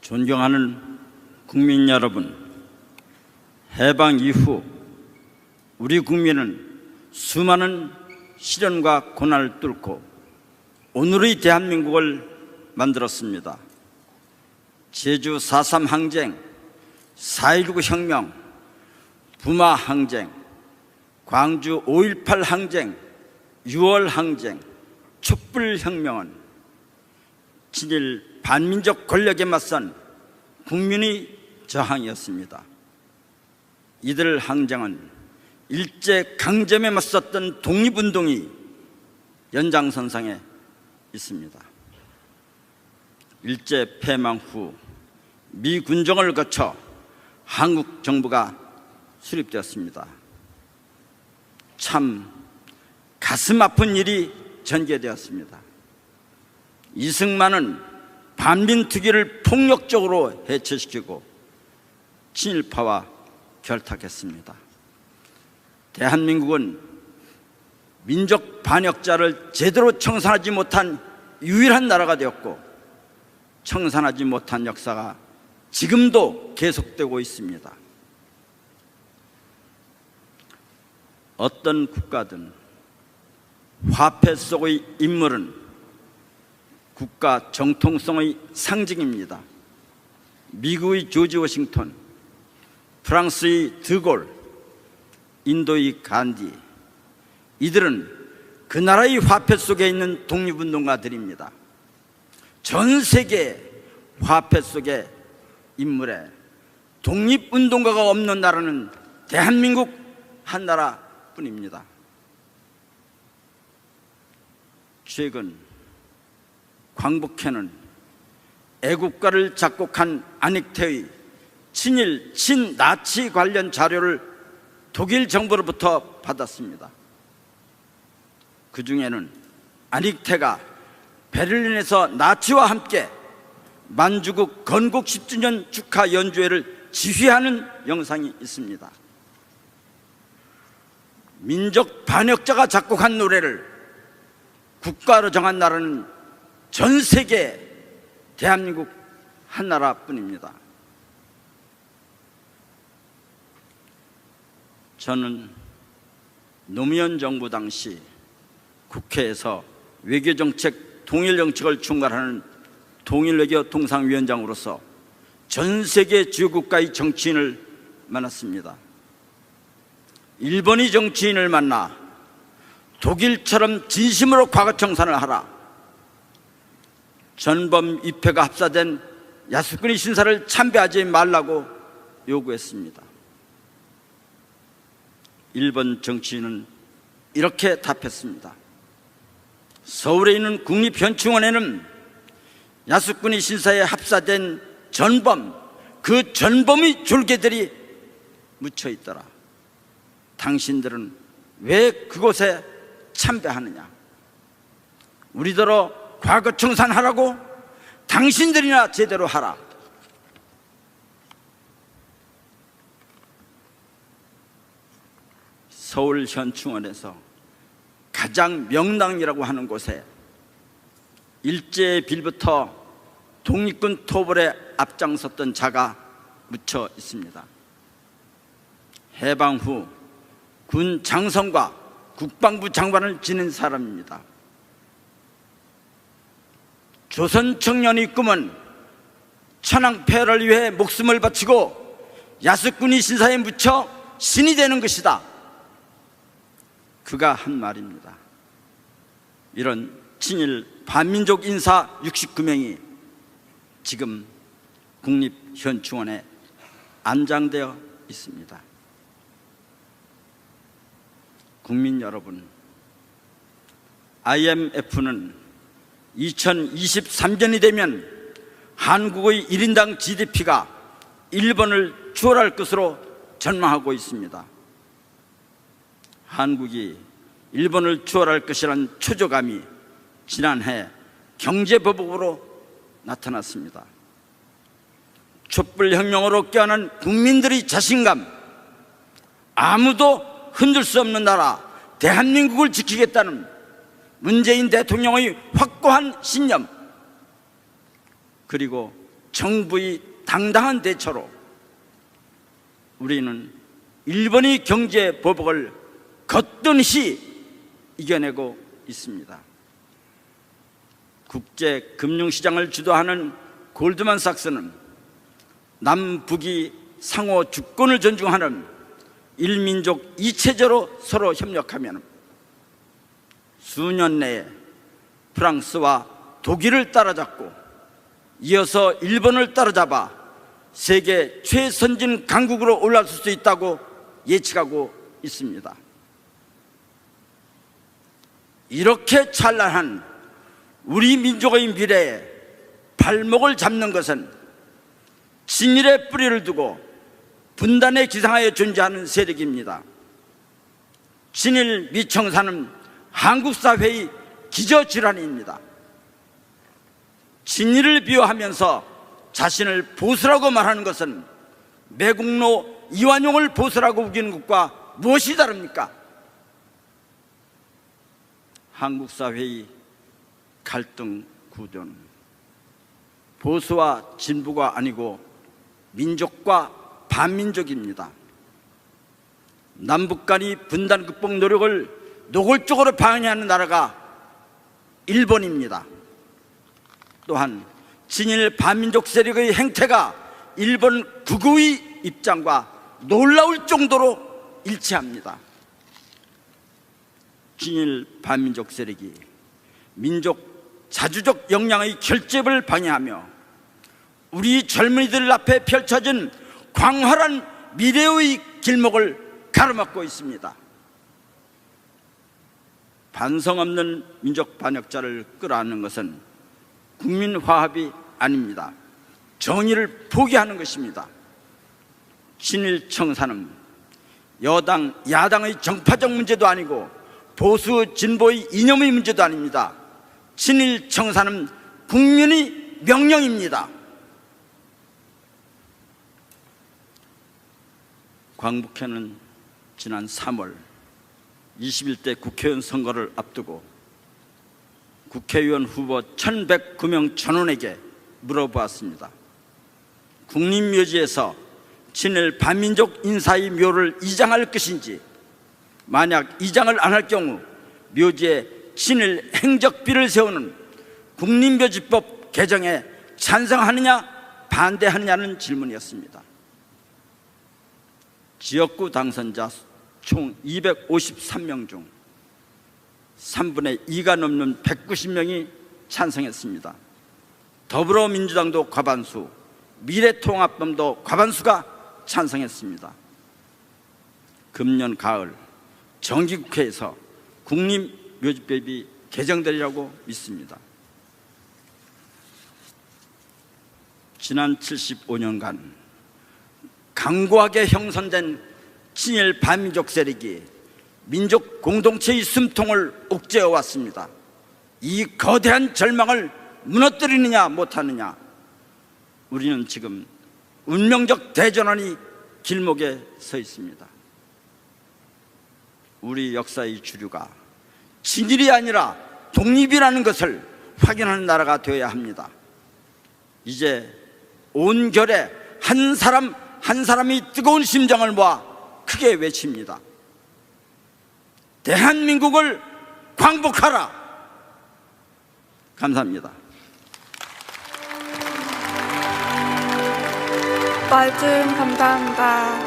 존경하는 국민 여러분, 해방 이후 우리 국민은 수많은 시련과 고난을 뚫고 오늘의 대한민국을 만들었습니다. 제주 4.3 항쟁, 4.19 혁명, 부마 항쟁, 광주 5.18 항쟁, 6월 항쟁, 촛불 혁명은 친일 반민족 권력에 맞선 국민의 저항이었습니다. 이들 항쟁은 일제 강점에 맞섰던 독립운동이 연장선상에 있습니다. 일제 패망 후 미 군정을 거쳐 한국 정부가 수립되었습니다. 참 가슴 아픈 일이 전개되었습니다. 이승만은 반민특위를 폭력적으로 해체시키고 친일파와 결탁했습니다. 대한민국은 민족 반역자를 제대로 청산하지 못한 유일한 나라가 되었고 청산하지 못한 역사가 지금도 계속되고 있습니다. 어떤 국가든 화폐 속의 인물은 국가 정통성의 상징입니다. 미국의 조지 워싱턴, 프랑스의 드골, 인도의 간디, 이들은 그 나라의 화폐 속에 있는 독립운동가들입니다. 전 세계 화폐 속의 인물에 독립운동가가 없는 나라는 대한민국 한 나라뿐입니다. 최근 광복회는 애국가를 작곡한 안익태의 친일 친나치 관련 자료를 독일 정부로부터 받았습니다. 그 중에는 안익태가 베를린에서 나치와 함께 만주국 건국 10주년 축하 연주회를 지휘하는 영상이 있습니다. 민족 반역자가 작곡한 노래를 국가로 정한 나라는 전 세계 대한민국 한 나라뿐입니다. 저는 노무현 정부 당시 국회에서 외교정책 통일정책을 총괄하는 통일외교 통상위원장으로서 전 세계 주요 국가의 정치인을 만났습니다. 일본의 정치인을 만나 독일처럼 진심으로 과거 청산을 하라. 전범 입회가 합사된 야스쿠니 신사를 참배하지 말라고 요구했습니다. 일본 정치인은 이렇게 답했습니다. 서울에 있는 국립현충원에는 야스쿠니 신사에 합사된 전범, 그 전범의 졸개들이 묻혀 있더라. 당신들은 왜 그곳에 참배하느냐? 우리더러 과거 청산하라고 당신들이나 제대로 하라. 서울 현충원에서 가장 명당이라고 하는 곳에 일제 빌부터 독립군 토벌에 앞장섰던 자가 묻혀 있습니다. 해방 후 군 장성과 국방부 장관을 지낸 사람입니다. 조선 청년의 꿈은 천황폐를 위해 목숨을 바치고 야스쿠니 신사에 묻혀 신이 되는 것이다. 그가 한 말입니다. 이런 친일 반민족 인사 69명이 지금 국립현충원에 안장되어 있습니다. 국민 여러분, IMF는 2023년이 되면 한국의 1인당 GDP가 일본을 추월할 것으로 전망하고 있습니다. 한국이 일본을 추월할 것이란 초조감이 지난해 경제보복으로 나타났습니다. 촛불혁명으로 깨어난 국민들의 자신감, 아무도 흔들 수 없는 나라 대한민국을 지키겠다는 문재인 대통령의 확고한 신념 그리고 정부의 당당한 대처로 우리는 일본의 경제 보복을 거뜬히 이겨내고 있습니다. 국제 금융시장을 주도하는 골드만삭스는 남북이 상호 주권을 존중하는 일민족 이체제로 서로 협력하면 수년 내에 프랑스와 독일을 따라잡고 이어서 일본을 따라잡아 세계 최선진 강국으로 올라설 수 있다고 예측하고 있습니다. 이렇게 찬란한 우리 민족의 미래에 발목을 잡는 것은 진일의 뿌리를 두고 분단의 기상하에 존재하는 세력입니다. 진일 미청사는 한국 사회의 기저질환입니다. 진일을 비호하면서 자신을 보수라고 말하는 것은 매국노 이완용을 보수라고 우기는 것과 무엇이 다릅니까? 한국 사회의 갈등 구조는 보수와 진보가 아니고 민족과 반민족입니다. 남북 간의 분단 극복 노력을 노골적으로 방해하는 나라가 일본입니다. 또한 진일 반민족 세력의 행태가 일본 극우의 입장과 놀라울 정도로 일치합니다. 진일 반민족 세력이 민족 자주적 역량의 결집을 방해하며 우리 젊은이들 앞에 펼쳐진 광활한 미래의 길목을 가로막고 있습니다. 반성 없는 민족 반역자를 끌어안는 것은 국민 화합이 아닙니다. 정의를 포기하는 것입니다. 친일 청사는 여당, 야당의 정파적 문제도 아니고 보수 진보의 이념의 문제도 아닙니다. 친일 청사는 국민의 명령입니다. 광북회는 지난 3월 21대 국회의원 선거를 앞두고 국회의원 후보 1109명 전원에게 물어보았습니다. 국립묘지에서 친일 반민족 인사의 묘를 이장할 것인지 만약 이장을 안 할 경우 묘지에 친일 행적비를 세우는 국립묘지법 개정에 찬성하느냐 반대하느냐는 질문이었습니다. 지역구 당선자 총 253명 중 3분의 2가 넘는 190명이 찬성했습니다. 더불어민주당도 과반수, 미래통합당도 과반수가 찬성했습니다. 금년 가을 정기국회에서 국립묘지법이 개정되리라고 믿습니다. 지난 75년간 강고하게 형성된 친일 반민족 세력이 민족 공동체의 숨통을 옥죄어 왔습니다. 이 거대한 절망을 무너뜨리느냐 못하느냐 우리는 지금 운명적 대전환이 길목에 서 있습니다. 우리 역사의 주류가 진일이 아니라 독립이라는 것을 확인하는 나라가 되어야 합니다. 이제 온 결에 한 사람 한 사람이 뜨거운 심장을 모아 크게 외칩니다. 대한민국을 광복하라. 감사합니다. 말씀 감사합니다.